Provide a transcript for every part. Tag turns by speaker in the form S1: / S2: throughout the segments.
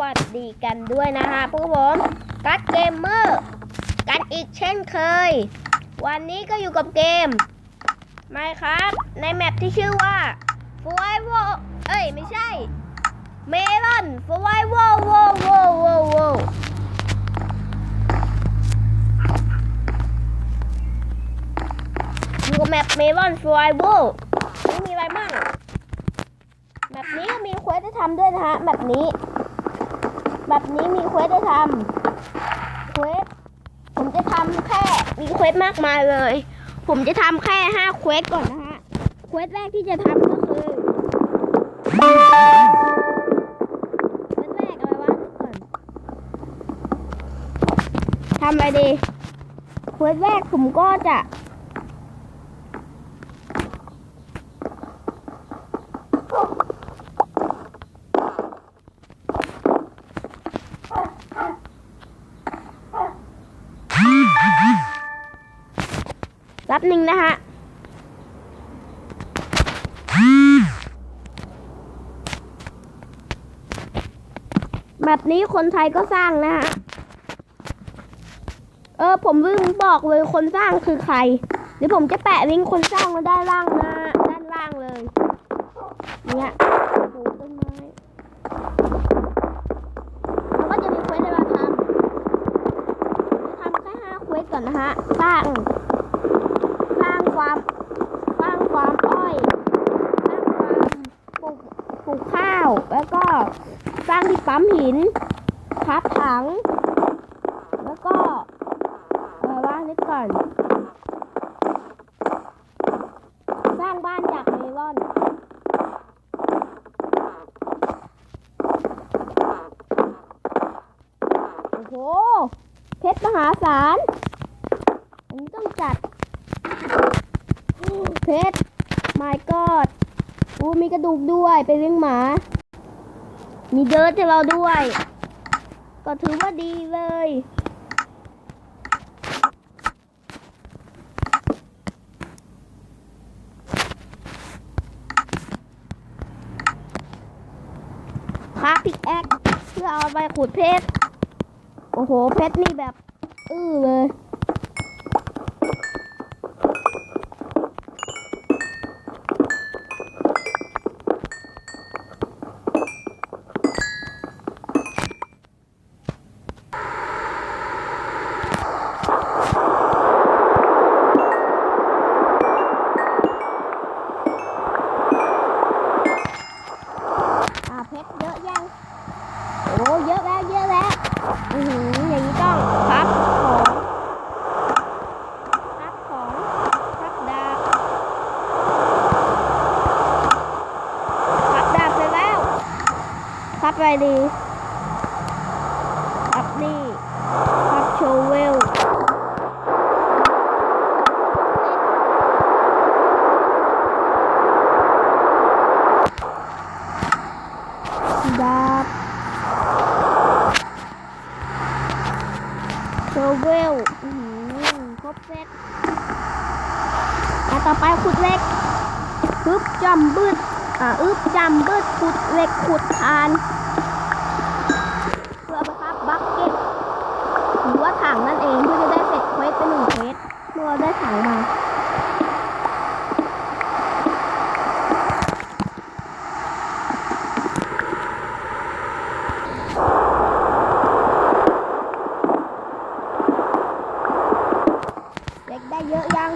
S1: วัสดีกันด้วยนะฮะพวกผมกัดเกมเมอร์กันอีกเช่นเคย วันนี้ก็อยู่กับเกมไม่ครับ ในแมปที่ชื่อว่า f u i v o เอ้ย ไม่ใช่เมลอน f u i v o โวโวโวโวอยู่กับแมปเมลอน f u i v o นี่มีอะไรบ้างแบบนี้ก็มีเควสให้ทำด้วยนะฮะแบบนี้ แบบนี้มีเควสให้ทำเควสผมจะทำแค่มีเควสมากมายเลย ผมจะทำแค่ห้าเควสก่อนนะฮะเควสแรกที่จะทำก็คือเควสแรกอะไรวะกก่อนทำอะไรดีเควสแรกผมก็จะ รับหนึ่งนะฮะแบบนี้คนไทยก็สร้างนะฮะ เออ ผมลืมบอกเลยคนสร้างคือใคร เดี๋ยวผมจะแปะลิงก์คนสร้างไว้ด้านล่างนะ ด้านล่างเลย เนี่ยปลูกต้นไม้แล้วก็จะมีเควสให้เราทำจะทำแค่ห้าเควสก่อนนะฮะ สร้าง สร้างความสร้างความอ้อยสร้างความปลูกปลูกข้าว แล้วก็สร้างที่ปั๊มหินพับถัง แล้วก็อะไรวะนึกก่อน สร้างบ้านจากเมลอนโอ้โหเพชรมหาศาล อันนี้ต้องจัด เพชร my god อู้มีกดูกด้วยไปเลี้ยงหมา มีเดิร์ดให้เราด้วย ก็ถือว่าดีเลยคาพิกแอคเพื่อเอาไปขุดเพชร โอ้โห เพชรนี่แบบ อื้อเลย ไรดีพับนี่พับโชเวลดาบโชเวลอือหือครบเซตต่อไปขุดเล็กปึ๊บจำบึดอ่าอึบจำบึดขุดเล็กขุดทาน เพื่อไปครับบักเก็ตหรือว่าถังนั่นเองเพื่อจะได้เสร็จเควสไปหนึ่งเควสเมื่อเราได้ถังมา เด็กได้เยอะยัง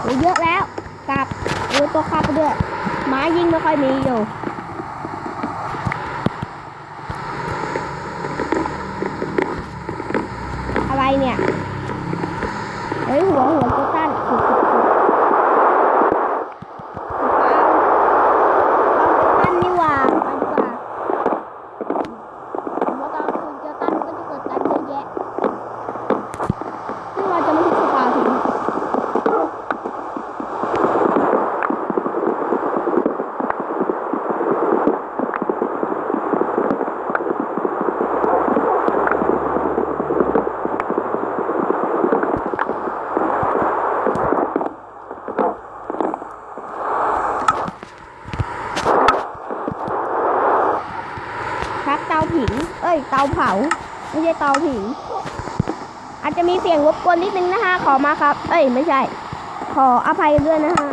S1: โอ้เยอะแล้วกลับโอ้ตัวขับไปด้วยไม้ ยิ่งไม่ค่อยมีอยู่ อะไรเนี่ย เฮ้ย หัวหัวตัวตั้นขุดขุดขุดขุดเอาเอาตัวตั้นนี่หว่าไปดีกว่าผมว่าตอนคืนเจอตั้นมันก็จะเกิดการเยอะแยะ ซึ่งเราจะไม่ทุกสภาถึง ผิง เอ้ย เตาเผา ไม่ใช่เตาผิง อาจจะมีเสียงรบกวนนิดนึงนะคะขอมาครับ เอ้ยไม่ใช่ ขออภัยด้วยนะคะ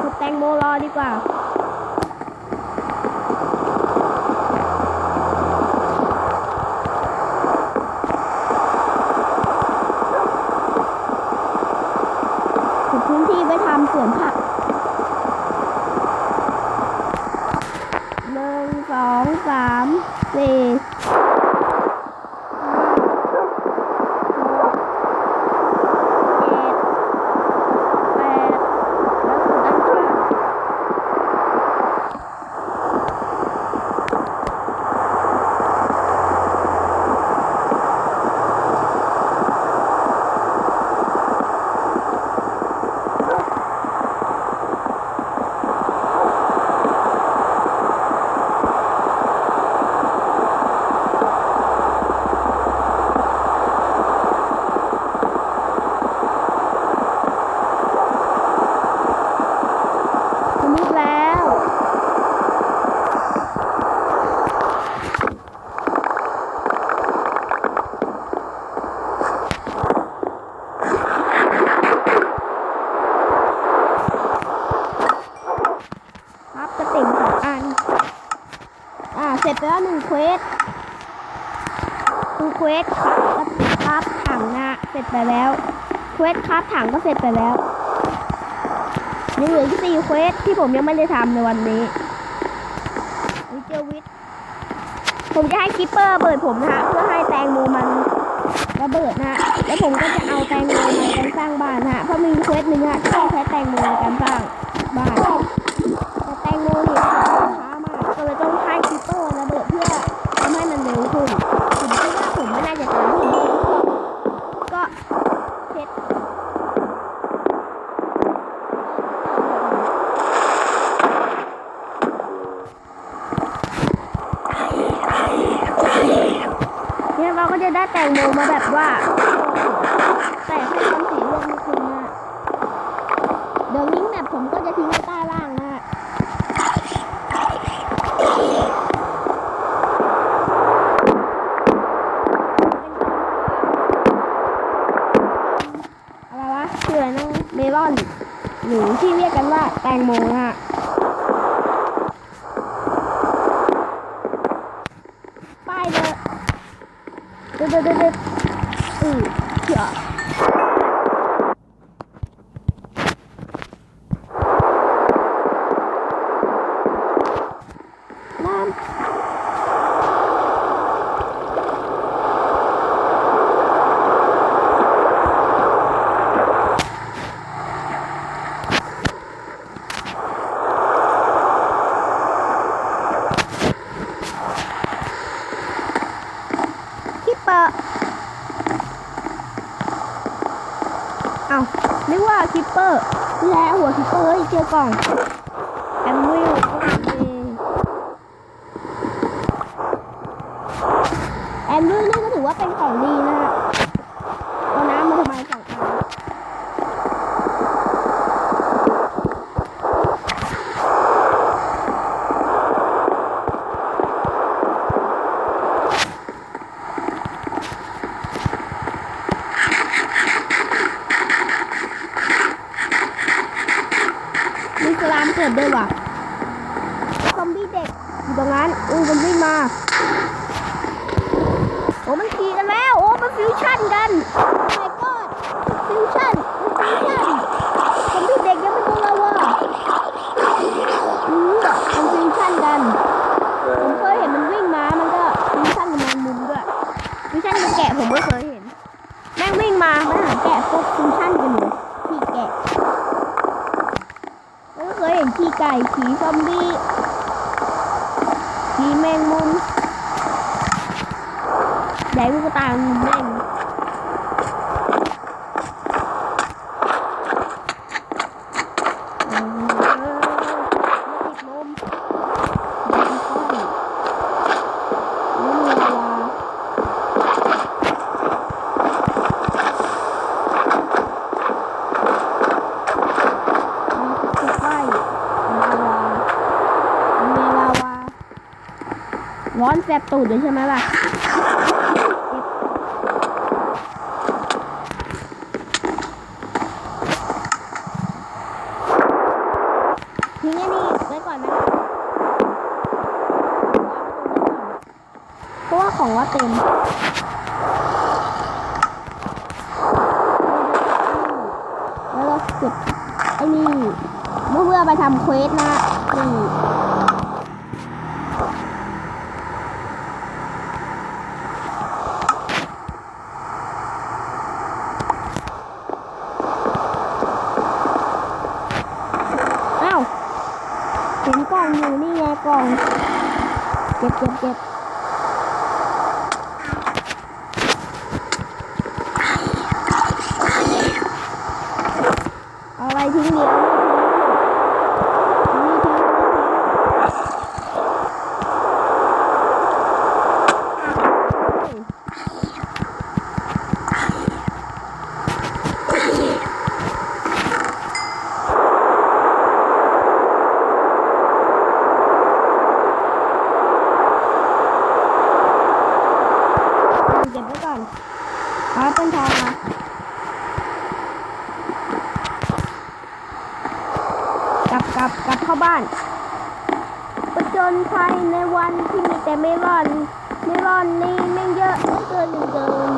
S1: ขุดแตงโมรอดีกว่า ขุดพื้น ที่ไว้ทำสวนผักหนึ่งสองสามสี่ห้าหกเจ็ดแปดแล้วขุดด้านข้างสมุดแล้ว ครับกระติ่งสองอัน อ่า เสร็จไปแล้วหนึ่งเควสหนึ่งเควสครับกระติ่งครับถังนะเสร็จ ไปแล้วเควสครับถังก็เสร็จไปแล้วยังเหลืออีกสี่เควสที่ผมยังไม่ได้ทำในวันนี้วิเจอวิทผมจะให้คิปเปอร์เบิดผมนะฮะเพื่อให้แตงโมมันระเบิดนะฮะแล้วผมก็จะเอาแตงโมมาการสร้างบ้านนะฮะเพราะมีเควสหนึ่งฮะที่ต้องใช้แตงโมในการสร้างบ้านแต่แตงโมเนี่ยช้ามากก็เลยต้องให้คิปเปอร์ระเบิดเพื่อทำให้มันเร็วขึ้นผมคิดว่าผมไม่น่าจะตายก็เช็ด เนี่ยเราก็จะได้แตงโมมาแบบว่า แต่ให้ทำสีเลือดนิดนึงนะเดี๋ยวลิงก์แบบผมก็จะทิ้งไว้ใต้ล่างนะฮะอะไรวะชื่ออะไรนะเมลอน หรือที่เรียกกันว่าแตงโมนะฮะ ป้ายเดอะเดอะเดอะเดอะเดอะ อือเขียวน้ำคิปเปอร์เอานึกว่าคิปเปอร์ แล้วหัวคิปเปอร์เฮ้ยเจอกล่องแอมวิลโอเคแอมวิลนี่ก็ถือว่าเป็นของดีนะฮะเอาน้ำมาทำไมสองอันมีสลามเกิดด้วยว่ะซอมบี้เด็กอยู่ตรงนั้นอู้มันวิ่งมา โอ้มันขี่กันแล้ว โอ้มันฟิวชั่นกันโอ้ my god ฟิวชั่นมันฟิวชั่นซอมบี้เด็กยังไม่รู้เลยว่าอืมมันฟิวชั่นกัน ผมเคยเห็นมันวิ่งมา มันก็ฟิวชั่นกับแมงมุมด้วยฟิวชั่นกับแกะผมก็เคยเห็น แม่งวิ่งมามันหาแกะพวกฟิวชั่นกันอยู่ที่แกะ แล้วก็ เคยเห็นขี้ไก่ขี่ซอมบี้ขี่แมงมุมแดงลูกตาแมงเออติดลมแดงก้อนนี่มีลาวา แสบตูดเลยใช่ไหมล่ะทิ้งอันนี้ไว้ก่อนนะครับเพราะว่าของว่าเต็มแล้วเราเก็บไอ้นี่เมื่อเพื่อไปทำเควสนะนี่อ้าวเห็นกล่องอยู่นี่ไงกล่อง เก็บเก็บเก็บเอาอะไรทิ้งเดียวนี่ทิ้งเก็บไว้ก่อนเอาต้นทองมา กลับกลับกลับเข้าบ้านประจนภัยในวันที่มีแต่เมลอน เมลอนนี่แม่งเยอะเหลือเกินเหลือเกิน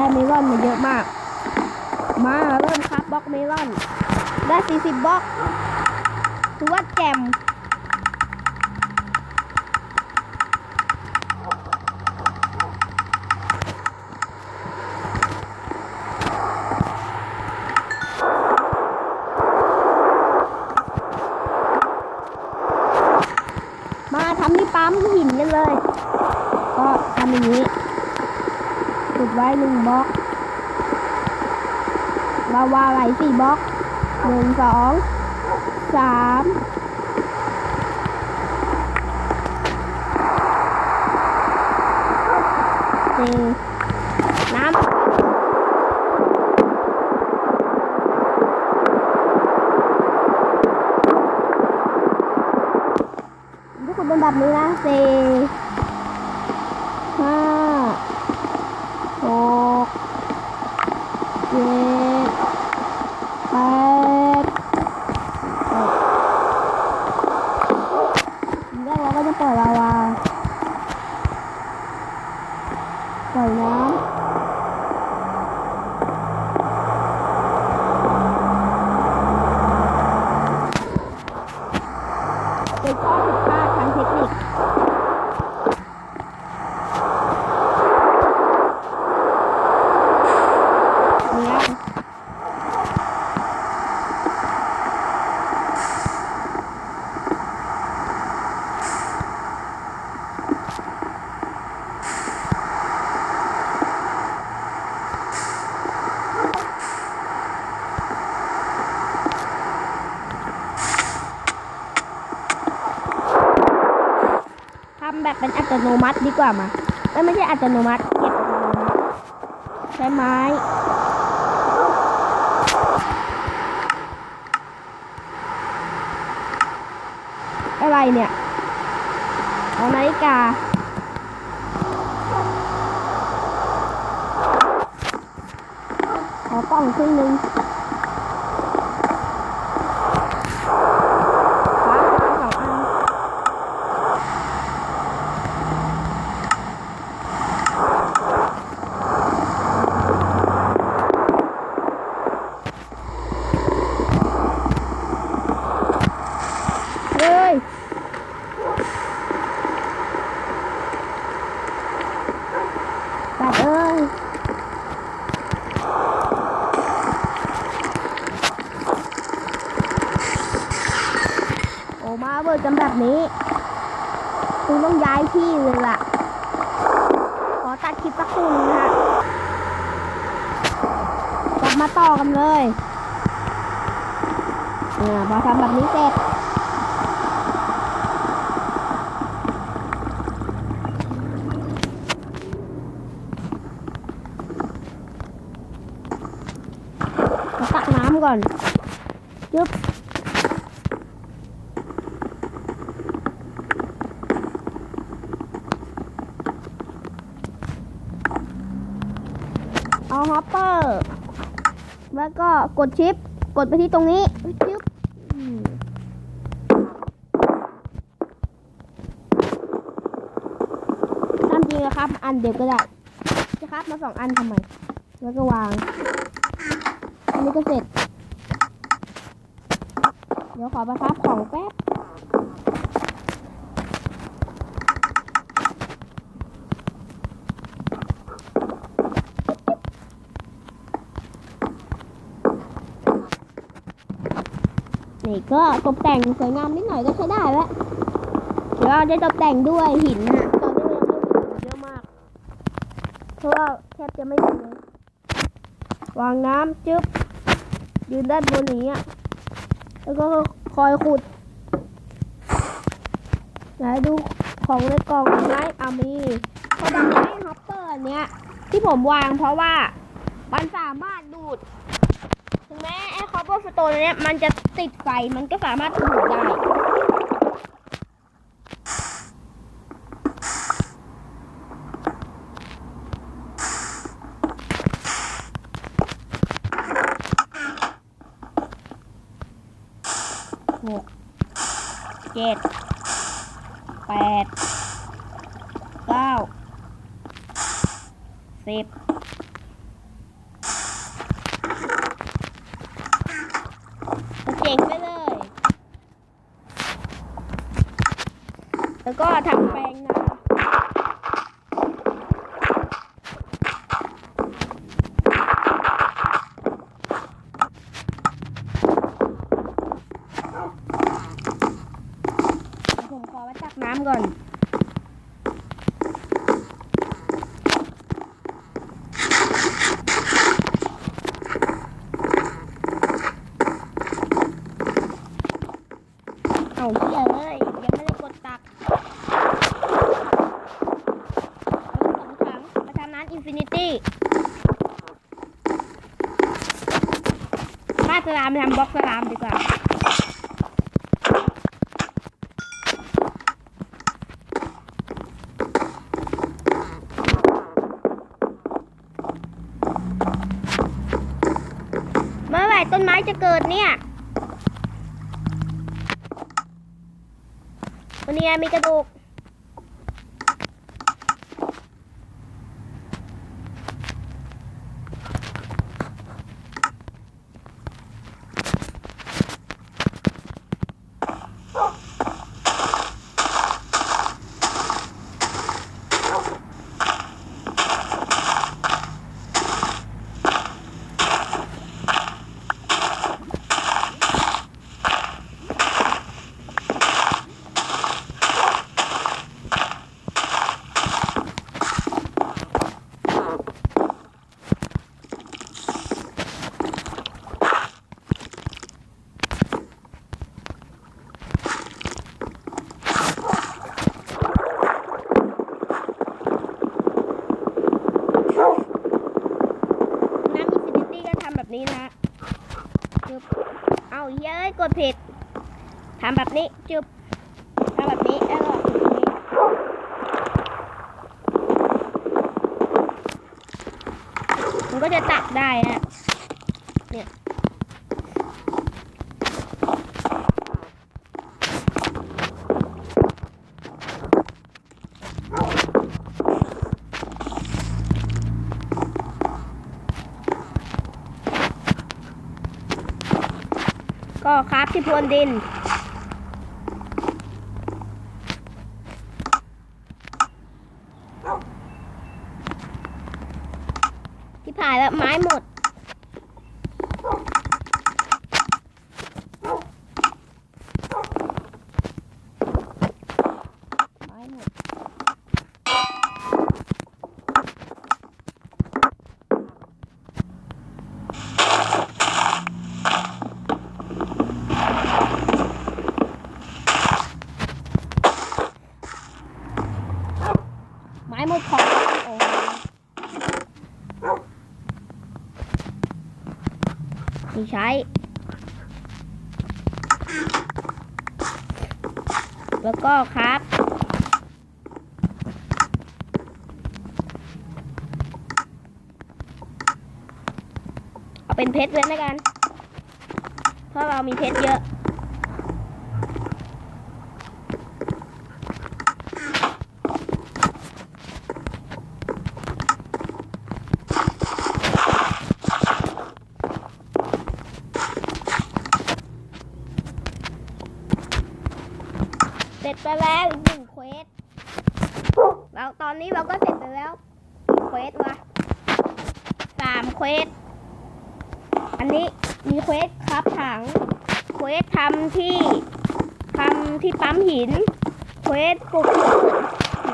S1: ได้เมลอนมาเยอะมาก มาเริ่มครับบล็อกเมลอน ได้ 40บล็อกถือว่าแจ่มมาทำที่ปั๊มหินกันเลย ก็ทำอย่างนี้ จุดไว้หนึ่งบล็อกลาวาไหลสี่บล็อกหนึ่งสองสามสี่น้ำทุกคนเป็นแบบนี้นะสี่ห้าหกเจ็ด แปดแรกเราก็จะปล่อยลาวาปล่อยน้ำเป็นข้อผิดพลาดทางเทคนิคเนี่ย ทำแบบเป็นอัตโน มัติดีกว่ามาเอ้ยไม่ใช่อัตโนมัติเก็บอัตโนมัติใช้ไม้อะไรเนี่ยเอานาฬิกาขอกล่องครึ่งหนึงฟ้าสองอัน เฮ้ย ตัดเอ้ย โอ้มาเบิร์กันแบบนี้คุณต้องย้ายที่เลยล่ะ ขอตัดคลิปสักครู่นึงนะฮะกลับมาต่อกันเลยอ่าพอทำแบบนี้เสร็จำ ก่อนยึบเอาฮอปเปอร์ แล้วก็กดชิป กดไปที่ตรงนี้ชิปตามจริงนะครับ อันเดียวก็ได้จะครับ มาสองอันทำไม แล้วก็วาง อันนี้ก็เสร็จ ดี๋ยวขอไปครับของแป๊บนี่ก็ตกแต่งสวยงามนิดหน่อยก็ใช้ได้แล้วเดี๋ยวเราจะตกแต่งด้วยหินนะฮะตอนนี้ยังไม่มีหินเยอะมากเพราะว่าแทบจะไม่มีเลยวางน้ำจึ๊บยืนด้านบนอย่างเงี้ แล้วก็คอยขุดไหนดูของในกล่องไหมอะมีพอดังไม้ฮอปเปอร์เนี้ย ที่ผมวางเพราะว่ามันสามารถดูด ถึงแม้ไอ้คอปเปอร์สโตนเนี้ยมันจะติดไฟมันก็สามารถดูดได้ หกเจ็ดแปดเก้าสิบเจ๋งไปเลย แล้วก็ทำแปลงนาผมขอไปตักน้ำก่อน เอาเหี้ยเลยยังไม่ได้กดตักสองถังมาทำน้ำอินฟินิตี้บ้าสลามทำบล็อกสลามดีกว่าเมื่อไหร่ต้นไม้จะเกิดเนี่ย วันนี้มีกระดูก น้ำอินฟินิตี้ก็ทำแบบนี้นะจึบเอาเย้ยกดผิดทำแบบนี้จึบทำแบบนี้แล้วก็จุดนี้มัน ก็จะตักได้ฮะเนี่ย ก็คราฟที่พรวนดิน ที่ผ่านแล้วไม้หมด ไม้หมด ไม้หมดของโอ้โห น มี ใช้ แล้วก็ครับเอาเป็นเพชรเลยนะกัน เพราะเรามีเพชรเยอะ เสร็จไปแล้วอีกหนึ่งเควสเราตอนนี้เราก็เสร็จไปแล้วเควสวะสามเควสอันนี้มีเควสครับถังเควสทำที่ทำที่ปั๊มหินเควสปลูกเนี่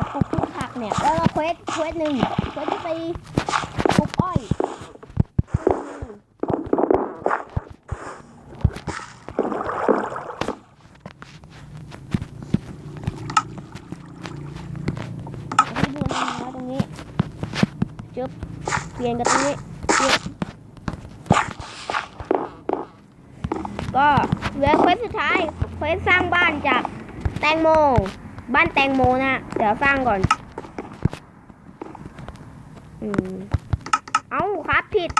S1: ยปลูกผักเนี่ยแล้วก็เควสเควสหนึ่งเควสที่ไปปลูกอ้อยให้ดูนะว่าตรงนี้จึ๊บเปลี่ยนกันตรงนี้จึ๊บ ก็เหลือเควสสุดท้ายเควสสร้างบ้านจากแต งโม บ้านแตงโมนะเดี๋ยวสร้างก่อน อืมเอาครับผิด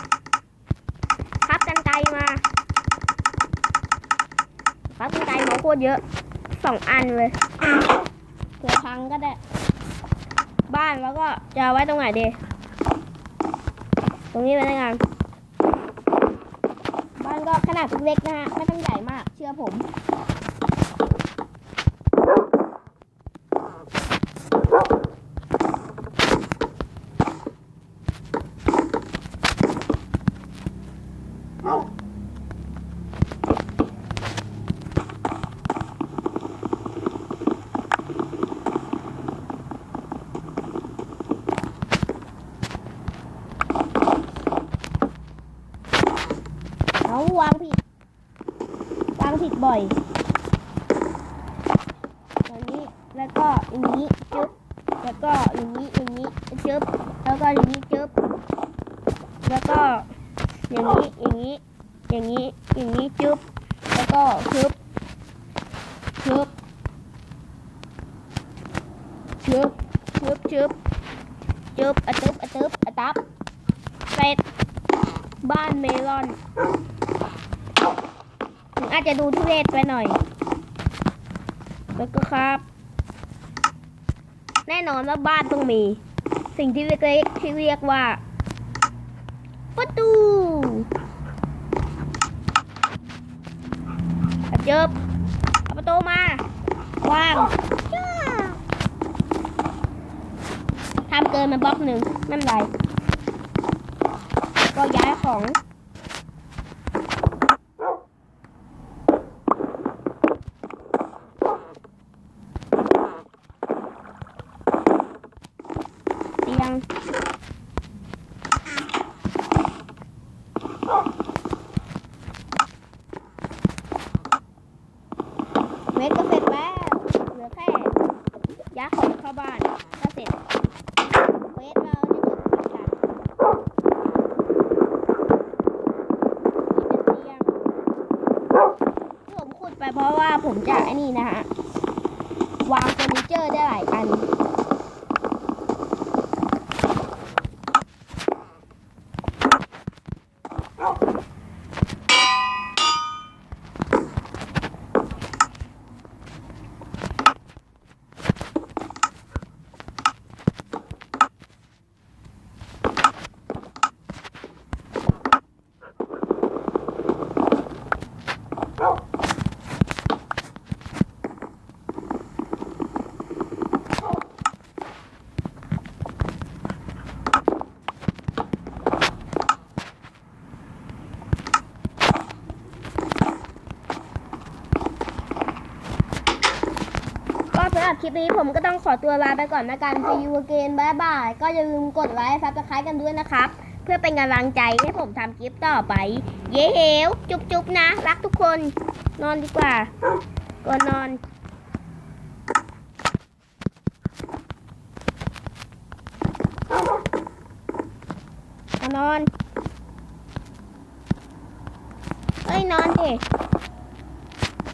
S1: ครับกันไกลมา ครับกันไกลมาโคตรเยอะสองอันเลยเผื่อพังก็ได้ บ้านแล้วก็จะไว้ตรงไหนดีตรงนี้ไว้ในงานบ้านก็ขนาดเล็กนะฮะไม่ต้องใหญ่มากเชื่อผม เอาวางผิด วางผิด บ่อยอย่างนี้แล้วก็อย่างนี้จึ๊บแล้วก็อย่างนี้อย่างนี้จึ๊บแล้วก็อย่างนี้จึ๊บ แล้วก็อย่างนี้ อย่างนี้ อย่างนี้ อย่างนี้จึ๊บ แล้วก็ชึบชึบชึบชึบชึบชึบอะตึบอะตึบอะตับเสร็จ บ้านเมลอน ถึงอาจจะดูทุเรศไปหน่อย แล้วก็ครับ แน่นอนว่าบ้านต้อง มี สิ่งที่เล็กๆที่เรียกว่าประตูเจบเอาประตูมาวางทำเกินมาบล็อกหนึ่งไม่เป็นไรก็ย้ายของ เตียง เวทก็เสร็จแล้ว เหลือแค่ย้ายของเข้าบ้าน ก็เสร็จ เวทเราจะจบคลิปกันนี่เป็นเตียงที่ผมขุดไป เพราะว่าผมจะไอ้นี่นะฮะ วางเฟอร์นิเจอร์ได้หลายอัน สำหรับคลิปนี้ผมก็ต้องขอตัวลาไปก่อนนะกัน See you again บายบาย ก็อย่าลืมกดไลค์ซับสไครต์กันด้วยนะครับ เพื่อเป็นกำลังใจให้ผมทำคลิปต่อไป เย้เหวจุ๊บจุ๊บนะ รักทุกคน นอนดีกว่าก่อนนอนก่อนนอนอ้ยนอนดิ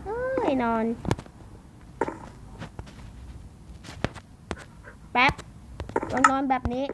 S1: เอ้ยนอน แบบนี้